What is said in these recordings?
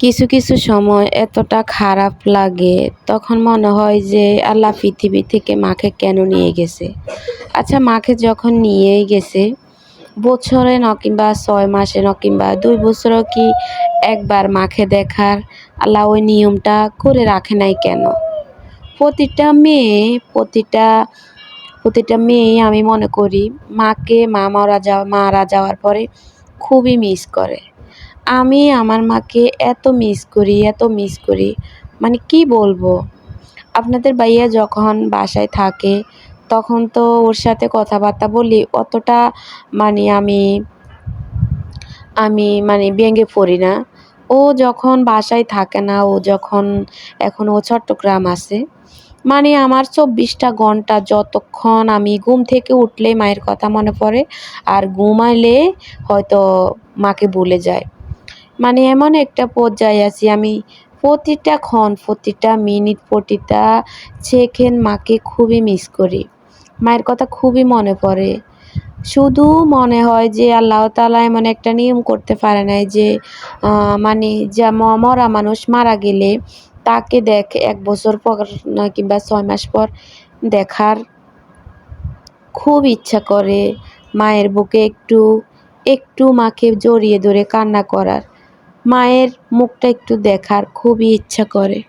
কিছু কিছু সময় এতটা খারাপ লাগে, তখন মনে হয় যে আল্লাহ পৃথিবী থেকে মাকে কেন নিয়ে গেছে? আচ্ছা মাকে যখন নিয়েই গেছে, বছরে ন কিংবা ছয় মাসে ন কিংবা দুই বছরও কি একবার মাকে দেখার আল্লাহ ওই নিয়মটা করে রাখে নাই কেন? প্রতিটা মেয়ে, প্রতিটা প্রতিটা মেয়েই আমি মনে করি, মাকে মা মারা যাওয়া মারা যাওয়ার পরে খুবই মিস করে। আমি আমার মাকে এত মিস করি, এত মিস করি। মানে কি বলব? আপনাদের ভাইয়া যখন বাসায় থাকে, তখন তো ওর সাথে কথাবার্তা বলি, অতটা মানে আমি আমি মানে ভেঙে পড়ি না। ও যখন বাসায় থাকে না, ও যখন এখন ও চট্টগ্রাম আছে মানে আমার চব্বিশটা ঘণ্টা যতক্ষণ আমি ঘুম থেকে উঠলেই মায়ের কথা মনে পড়ে, আর ঘুমাইলে হয়তো মাকে ভুলে যায়। মানে এমন একটা পর্যায়ে আছি আমি। প্রতিটা ক্ষণ, প্রতিটা মিনিট, প্রতিটা সেকেন্ড মাকে খুবই মিস করি। মায়ের কথা খুবই মনে পড়ে। শুধু মনে হয় যে আল্লাহ তাআলা এমন একটা নিয়ম করতে পারে নাই যে মানে যা মরা মানুষ মারা গেলে তাকে দেখে এক বছর পর কিংবা ছয় মাস পর দেখার খুব ইচ্ছা করে মায়ের বুকে একটু একটু মাকে জড়িয়ে ধরে কান্না করার। মায়ের মুখটা একটু দেখার খুবই ইচ্ছা করে।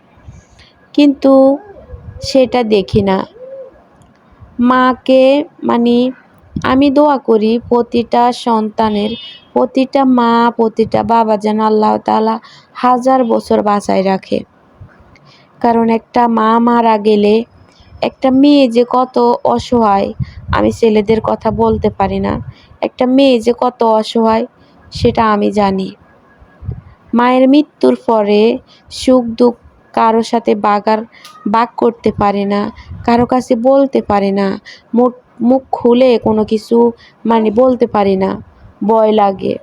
কিন্তু সেটা দেখি না। মাকে মানে আমি দোয়া করি প্রতিটা সন্তানের, প্রতিটা মা, প্রতিটা বাবা যেন আল্লাহ তাআলা হাজার বছর বাঁচায় রাখে। কারণ একটা মা মারা গেলে একটা মেয়ে যে কত অসহায়, আমি ছেলেদের কথা বলতে পারি না। একটা মেয়ে যে কত অসহায়, সেটা আমি জানি। মায়ের মৃত্যুর পরে সুখ দুঃখ কারও সাথে বাগার বাগ করতে পারে না, কারও কাছে বলতে পারে না, মুখ মুখ খুলে কোনো কিছু মানে বলতে পারি না, ভয় লাগে।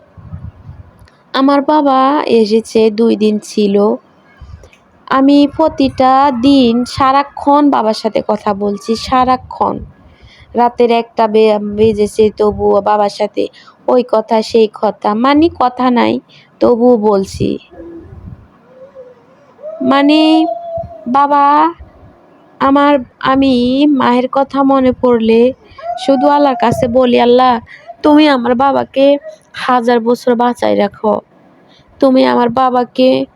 আমার বাবা এসেছে, দুই দিন ছিল। আমি প্রতিটা দিন সারাক্ষণ বাবার সাথে কথা বলছি, সারাক্ষণ। রাতের একটা বেজেছে তবুও বাবার সাথে ওই কথা, সেই কথা। মানে কথা নাই, তবুও বলছি। মানে বাবা, আমার, আমি মায়ের কথা মনে পড়লে শুধু আল্লাহর কাছে বলি, আল্লাহ, তুমি আমার বাবাকে হাজার বছর বাঁচাই রাখো। তুমি আমার বাবাকে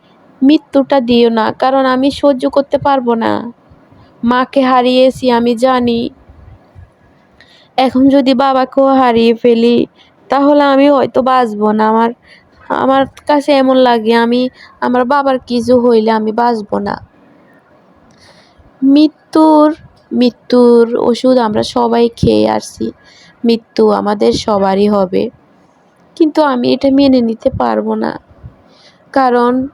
মৃত্যুটা দিও না, কারণ আমি সহ্য করতে পারব না। মাকে হারিয়েছি, আমি জানি এখন যদি বাবাকেও হারিয়ে ফেলি, তাহলে আমি হয়তো বাঁচবো না। আমার আমার কাছে এমন লাগে, আমি, আমার বাবার কিছু হইলে আমি বাঁচবো না। মৃত্যুর মৃত্যুর ওষুধ আমরা সবাই খেয়ে আসছি। মৃত্যু আমাদের সবারই হবে। কিন্তু আমি এটা মেনে নিতে পারব না। কারণ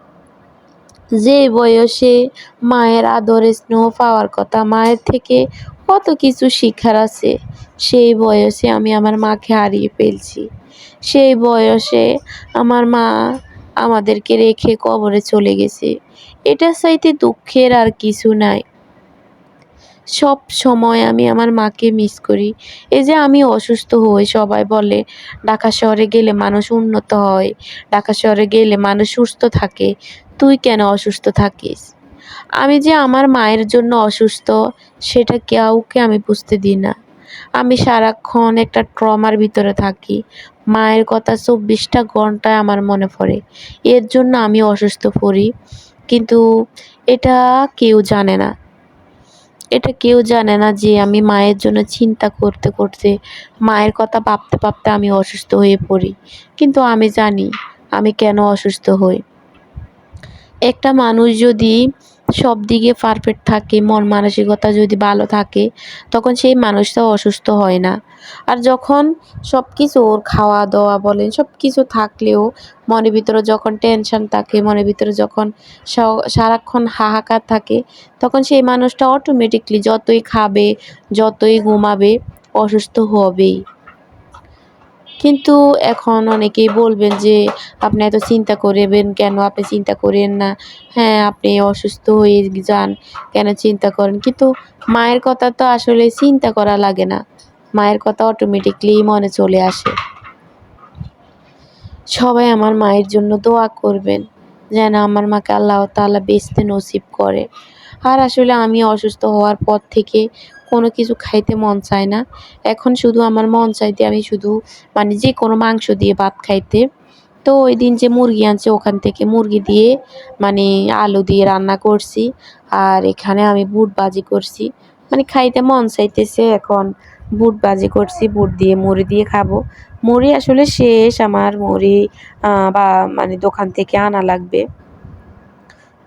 যে বয়সে মায়ের আদরে স্নেহ পাওয়ার কথা, মায়ের থেকে কত কিছু শিখার আছে। সেই বয়সে আমি আমার মাকে হারিয়ে ফেলছি। সেই বয়সে আমার মা আমাদেরকে রেখে কবরে চলে গেছে। এটা চাইতে দুঃখের আর কিছু নাই। সব সময় আমি আমার মাকে মিস করি। এই যে আমি অসুস্থ হই, সবাই বলে, ঢাকা শহরে গেলে মানুষ উন্নত হয়, ঢাকা শহরে গেলে মানুষ সুস্থ থাকে। তুই কেন অসুস্থ থাকিস? আমি যে আমার মায়ের জন্য অসুস্থ, সেটা কাউকে আমি বুঝতে দিই না। আমি সারাক্ষণ একটা ট্রমার ভিতরে থাকি। মায়ের কথা চব্বিশটা ঘন্টায় আমার মনে পড়ে। এর জন্য আমি অসুস্থ পড়ি। কিন্তু এটা কেউ জানে না। এটা কেউ জানে না যে আমি মায়ের জন্য চিন্তা করতে করতে, মায়ের কথা ভাবতে ভাবতে আমি অসুস্থ হয়ে পড়ি। কিন্তু আমি জানি আমি কেন অসুস্থ হই। একটা মানুষ যদি সব দিকে পারফেক্ট থাকে, মন মানসিকতা যদি ভালো থাকে, তখন সেই মানুষটা অসুস্থ হয় না। আর যখন সব কিছু ওর খাওয়া দাওয়া বলেন সব কিছু থাকলেও মনের ভিতরে যখন টেনশন থাকে, মনের ভিতরে যখন সারাক্ষণ হাহাকার থাকে, তখন সেই মানুষটা অটোমেটিকলি যতই খাবে, যতই ঘুমাবে, অসুস্থ হবেই। কিন্তু এখন অনেকেই বলবেন যে, আপনি এত চিন্তা করবেন কেন? আপনি চিন্তা করেন না। হ্যাঁ আপনি অসুস্থ হয়ে যান, কেন চিন্তা করেন? কিন্তু মায়ের কথা তো আসলে চিন্তা করা লাগে না। মায়ের কথা অটোমেটিকলি মনে চলে আসে। সবাই আমার মায়ের জন্য দোয়া করবেন, যেন আমার মাকে আল্লাহ তাআলা বেচতে নসিব করে। আর আসলে আমি অসুস্থ হওয়ার পর থেকে কোনো কিছু খাইতে মন চায় না। এখন শুধু আমার মন চাইতে আমি শুধু মানে যে কোনো মাংস দিয়ে ভাত খাইতে। তো ওই দিন যে মুরগি আনছে, ওখান থেকে মুরগি দিয়ে মানে আলু দিয়ে রান্না করছি। আর এখানে আমি বুট বাজি করছি। মানে খাইতে মন চাইতেছে এখন। বুট বাজি করছি, বুট দিয়ে মুড়ি দিয়ে খাব। মুড়ি আসলে শেষ। আমার মুড়ি বা মানে দোকান থেকে আনা লাগবে।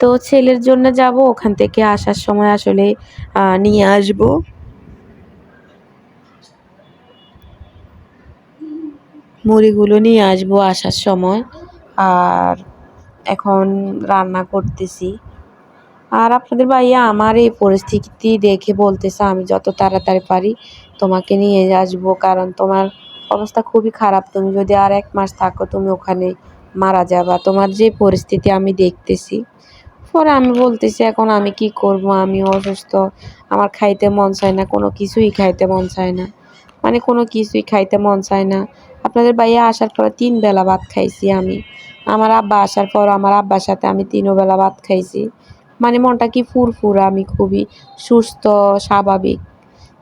তো ছেলের জন্য যাব, ওখান থেকে আসার সময় আসলে নিয়ে আসব। মুড়িগুলো নিয়ে আসব আসার সময়। আর এখন রান্না করতেছি। আর আপনাদের ভাইয়া, আমার এই পরিস্থিতি দেখে বলতেছে, আমি যত তাড়াতাড়ি পারি তোমাকে নিয়ে আসব, কারণ তোমার অবস্থা খুবই খারাপ। তুমি যদি আর এক মাস থাকো, তুমি ওখানে মারা যাবা। তোমার যে পরিস্থিতি আমি দেখতেছি। পরে আমি বলতেছি, এখন আমি কি করব? আমি অসুস্থ। আমার খাইতে মন চায় না, কোনো কিছুই খাইতে মন চায় না। মানে কোনো কিছুই খাইতে মন চায় না। আপনাদের ভাইয়া আসার পরে তিন বেলা ভাত খাইছি আমি। আমার আব্বা আসার পর আমার আব্বার সাথে আমি তিনও বেলা ভাত খাইছি। মানে মনটা কি ফুরফুরা, আমি খুবই সুস্থ, স্বাভাবিক।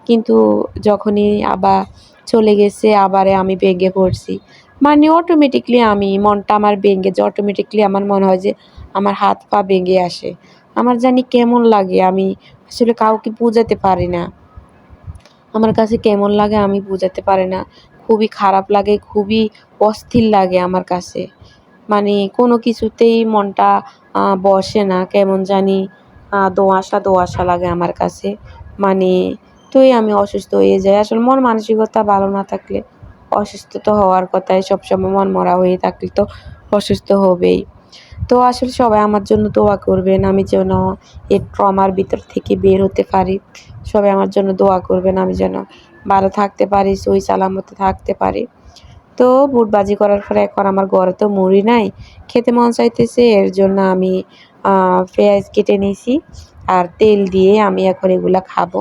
কিন্তু যখনই আবার চলে গেছে, আবারে আমি ভেঙে পড়ছি। মানে অটোমেটিকলি আমি মনটা আমার ভেঙে যে অটোমেটিকলি আমার মনে হয় যে আমার হাত পা ভেঙে আসে। আমার জানি কেমন লাগে, আমি আসলে কাউকে বোঝাতে পারি না। আমার কাছে কেমন লাগে আমি বোঝাতে পারি না। খুবই খারাপ লাগে, খুবই অস্থির লাগে আমার কাছে। মানে কোনো কিছুতেই মনটা বসে না, কেমন জানি দোয়াশা দোয়াশা লাগে আমার কাছে। মানে তোই আমি অসুস্থ হয়ে যাই, আসলে মন মানসিকতা ভালো না থাকলে অসুস্থ তো হওয়ার কথাই সবসময় মন মরা হয়ে থাকলে তো অসুস্থ হবেই। তো আসলে সবাই আমার জন্য দোয়া করবেন, আমি যেন এই ট্রমার ভিতর থেকে বের হতে পারি। সবাই আমার জন্য দোয়া করবেন, আমি যেন ভালো থাকতে পারি সই সালামতে থাকতে পারি। তো বুটবাজি করার পরে এখন আমার ঘরে তো মুড়ি নাই, খেতে মন চাইতেছে, এর জন্য আমি পেঁয়াজ কেটে নিয়েছি আর তেল দিয়ে আমি এখন এগুলা খাব।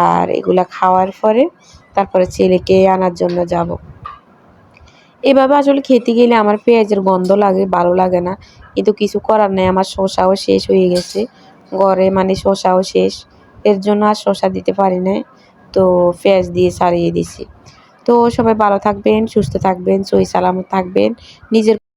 আর এগুলা খাওয়ার পরে তারপরে ছেলেকে আনার জন্য যাব। এভাবে আসলে খেতে গেলে আমার পেঁয়াজের গন্ধ লাগে, ভালো লাগে না। কিন্তু কিছু করার নেই, আমার শসাও শেষ হয়ে গেছে। ঘরে মানে শসাও শেষ। এর জন্য আর শসা দিতে পারি না তো পেঁয়াজ দিয়ে সারিয়ে দিছি। তো সবাই ভালো থাকবেন, সুস্থ থাকবেন সই সালামত থাকবেন। নিজের